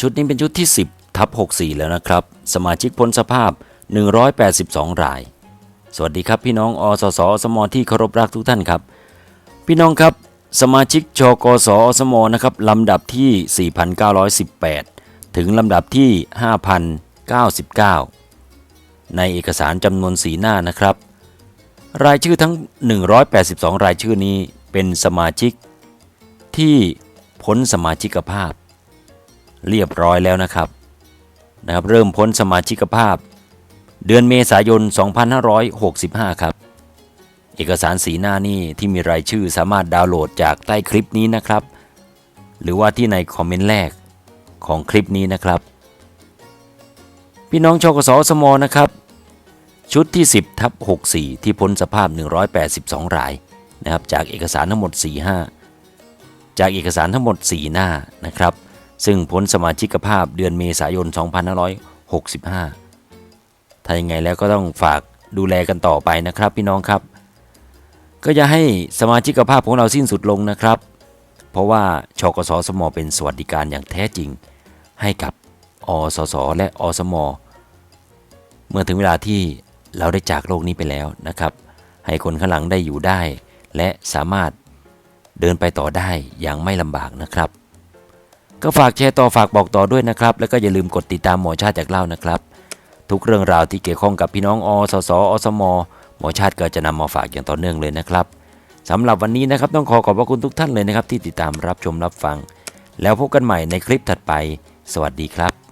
ชุดนี้เป็นชุดที่ 10ทับ64 แล้วนะครับ สมาชิกพ้นสภาพ 182 ราย สวัสดีครับพี่น้องอสสอสมที่เคารพรักทุกท่านครับ พี่น้องครับสมาชิกชกสอสมนะครับลำดับที่ 4,918 ถึงลำดับที่ 5,099 ในเอกสารจำนวนสีหน้านะครับ รายชื่อทั้ง 182 รายชื่อนี้เป็นสมาชิกที่พ้นสมาชิกภาพ เรียบร้อยแล้วนะครับนะครับ เริ่มพ้นสมาชิกภาพ เดือนเมษายน 2565 ครับ เอกสารสีหน้านี่ที่มีรายชื่อสามารถดาวน์โหลดจากใต้คลิปนี้นะครับ หรือว่าที่ในคอมเมนต์แรกของคลิปนี้นะครับ พี่น้องชกสสมนะครับ ชุดที่ 10ทับ64 ที่พ้นสภาพ 182 รายนะครับ จากเอกสารทั้งหมด 45 จากเอกสารทั้งหมด 4 หน้านะครับ ซึ่งพ้นสมาชิกภาพเดือนเมษายน 2565 ถ้ายังไงแล้วก็ต้องฝากดูแลกันต่อไปนะครับพี่น้องครับ ก็จะให้สมาชิกภาพของเราสิ้นสุดลงนะครับ เพราะว่าชกสสมเป็นสวัสดิการอย่างแท้จริง ให้กับอสสและอสม เมื่อถึงเวลาที่เราได้จากโลกนี้ไปแล้วนะครับ ให้คนข้างหลังได้อยู่ได้ และสามารถเดินไปต่อได้อย่างไม่ลำบากนะครับ ก็ฝากแชร์ต่อฝากบอกต่อด้วยนะครับ แล้วก็อย่าลืมกดติดตามหมอชาติจากเล่านะครับ ทุกเรื่องราวที่เกี่ยวข้องกับพี่น้องอสสอสมหมอชาติก็จะนำมาฝากอย่างต่อเนื่องเลยนะครับสำหรับวันนี้นะครับต้องขอขอบพระคุณทุกท่านเลยนะครับ ที่ติดตามรับชมรับฟัง แล้วพบกันใหม่ในคลิปถัดไป สวัสดีครับ